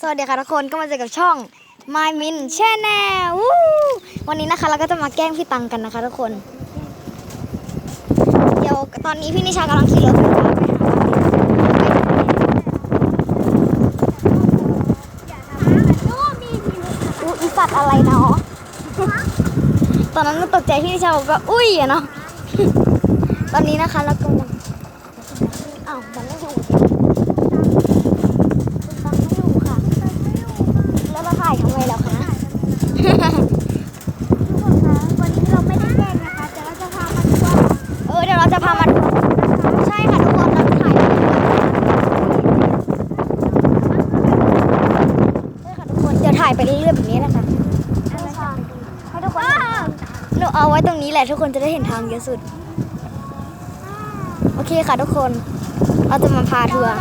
สวัสดีค่ะทุกคนก็มาเจอกับช่อง My Min Channel ว,วันนี้นะคะเราก็จะมาแกล้งพี่ตังกันนะคะทุกคน เดี๋ยวตอนนี้พี่นิชากำลังขี่รถไฟฟ้าไปหาอุ๊ยอีสัตว์อะไรเนาะตอนนั้นก็ตกใจพี่นิชาบอกว่าอุ้ยอะเนาะตอนนี้นะคะเรากำลังอ้าวมันไม่อยู่มันไม่อยู่ค่ะ แล้วเราถ่ายทำไมแล้วคะ ทุกคนคะวันนี้เราไม่ได้แกล้งนะคะแต่เราจะพามาดูว่าเออเดี๋ยวเราจะพามาดูใช่ค่ะทุกคนเราถ่ายใช่ค่ะทุกคนเดี๋ยวถ่ายไปเรื่อยๆแบบนี้นะคะให้ทุกคนหนูเอาไว้ตรงนี้แหละทุกคนจะได้เห็นทางเยอะสุด โอเคค่ะทุกคน เราจะมาพาทัวร์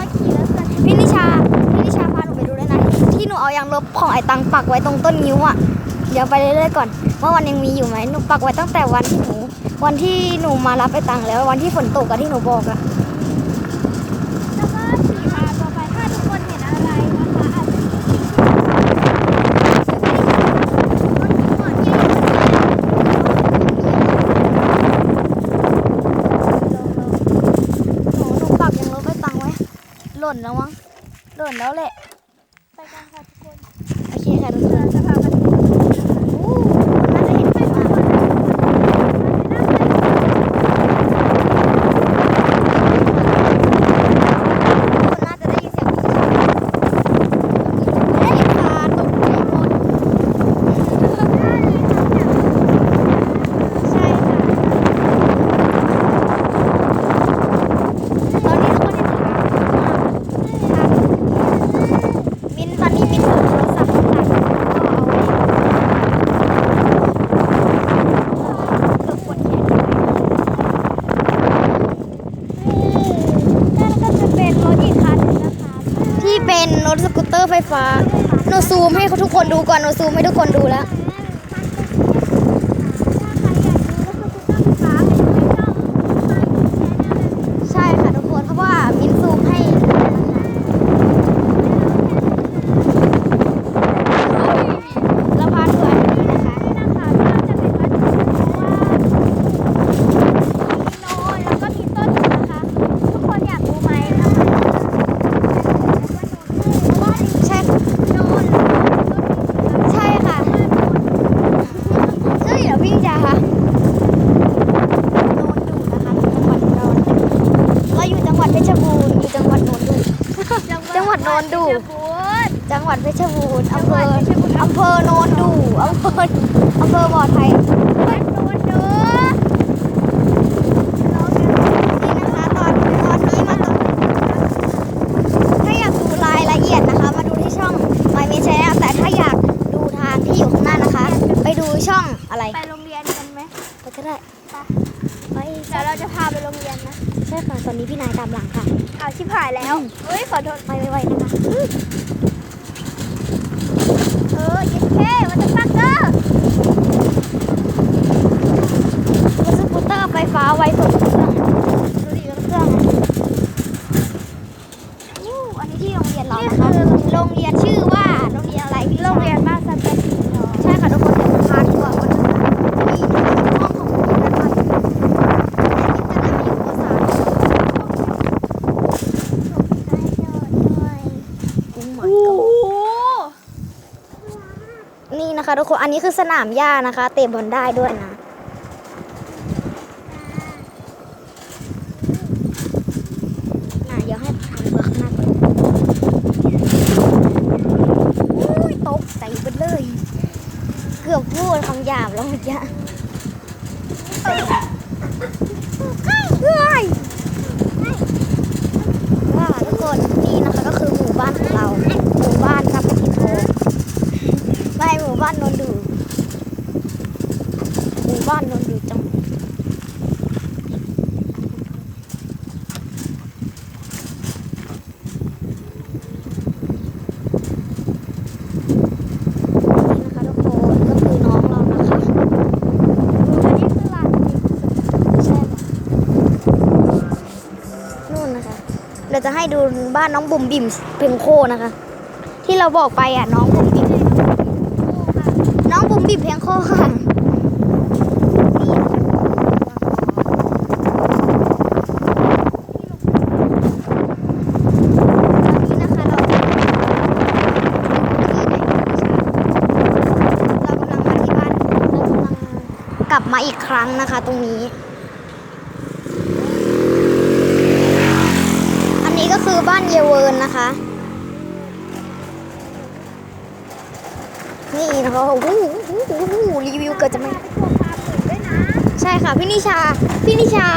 พี่นิชา พี่นิชาพาหนูไปดูด้วยนะ ที่หนูเอายางลบของไอ้ตังปักไว้ตรงต้นนิ้วอะ เดี๋ยวไปเรื่อยๆก่อนว่าวันยังมีอยู่ไหมหนูปักไว้ตั้งแต่วันที่หนูวันที่หนูมารับไอ้ตังแล้ววันที่ฝนตกอะที่หนูบอกอะแล้วก็ขี่พาต่อไปถ้าทุกคนเห็นอะไรนะคะอาจจะหนูหนูปักยางลบไอ้ตังไว้หล่นแล้วมั้งหล่นแล้วแหละ ไปกันค่ะทุกคน โอเคค่ะทุกคน เราจะพาไปดู อู้น่าจะเห็นไฟมากคนน่าจะได้ยินเสียงผู้ชายเฮ้ยตาตกใจหมด ใช่ค่ะ ตอนนี้ทุกคนเห็นไหมมินตอนนี้มินถือโทรศัพท์ข้างหลังก็เอาไว้เกือบปวดแขน นั่นก็จะเป็นรถอีกคันหนึงนะคะ ที่ เป็นรถสกูตเตอร์ไฟฟ้าหนูซูมให้ทุกคนดูก่อนหนูซูมให้ทุกคนดูแล้ว ใช่ค่ะทุกคนเพราะว่ามินซูมให้แล้วพาทัวร์อันนี้นะคะ ใช่ใช่ค่ะใช่เดี๋ยวพี่จะค่ะโนนดูนะคะจังหวัดนนท์เราอยู่จังหวัดเพชรบูรณ์อยู่จังหวัดโนนดู จังหวัดโนนดู จังหวัดเพชรบูรณ์อำเภออำเภอโนนดูอำเภออำเภอบ่อไทยนี่นะคะตอนตอนนี้มาตรงถ้าอยากดูรายละเอียดนะคะมาดูที่ช่อง My m i c h a n n e l แต่ถ้าอยากดูทางที่อยู่ข้างหน้านะคะไปดูช่องอะไร ไปโรงเรียนกันไหมไปก็ได้ ไปเดี๋ยวเราจะพาไปโรงเรียนนะ ใช่ค่ะตอนนี้พี่นายตามหลังค่ะเอาชิบหายแล้ว เฮ้ยขอโทษไปไวๆนะคะ เออยิงแค่มันจะฟักเกอร์ รถสกูตเตอร์ไฟฟ้าไวสุดเครื่องดูดิเครื่องอะอู้อันนี้ที่โรงเรียนเรานะคะ โรงเรียนชื่อว่าโรงเรียนอะไรพี่ โรงเรียนบ้านสันติสุข ใช่ค่ะทุกคนเดี๋ยวพาทัวร์ก่อนนะคะนี่ห้องของครูนะคะแต่นี่จะได้มาอยู่ปสามโอ้ my โอ้ god นี่นะ คะทุกคนอันนี้คือสนามหญ้านะคะ เตะบอลได้ด้วยนะ เราจะให้ดูบ้านน้องบุ๋มบิ่มเพียงโคนะคะ ที่เราบอกไปอะน้องบุ๋มบิ่มน้องบุ๋มบิ่มเพียงโคค่ะกลับมาอีกครั้งนะคะตรงนี้ คือบ้านเยเวิร์นนะคะ นี่นะคะโอ้โหรีวิวเกิดจะไม่ใช่ค่ะพี่นิชา พี่นิชา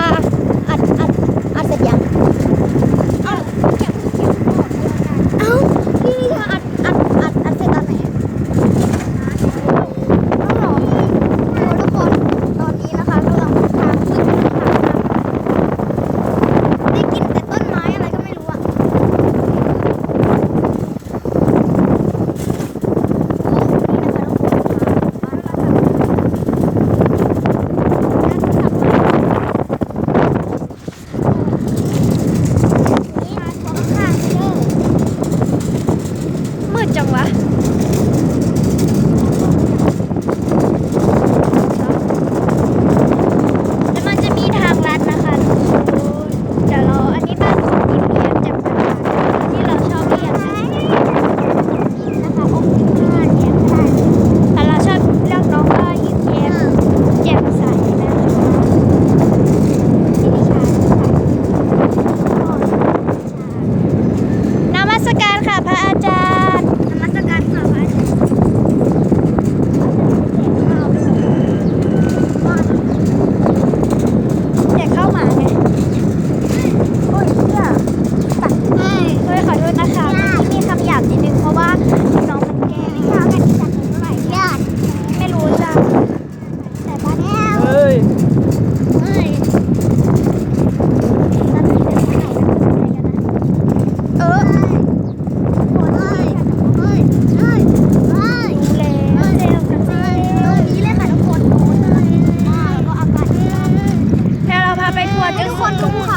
Cái.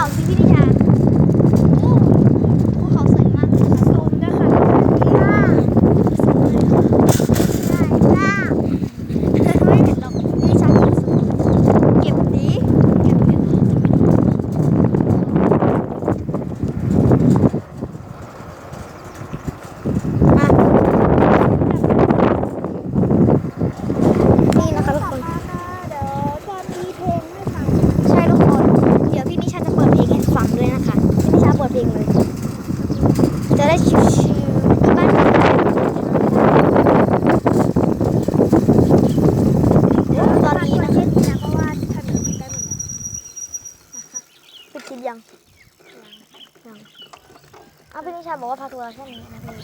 อ้าวพี่นิชาบอกว่าพาทัวร์ช่วงนี้นะพี่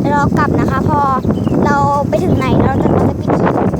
เดี๋ยวเรากลับนะคะ พอเราไปถึงไหนเราจะเราจะปิดคลิป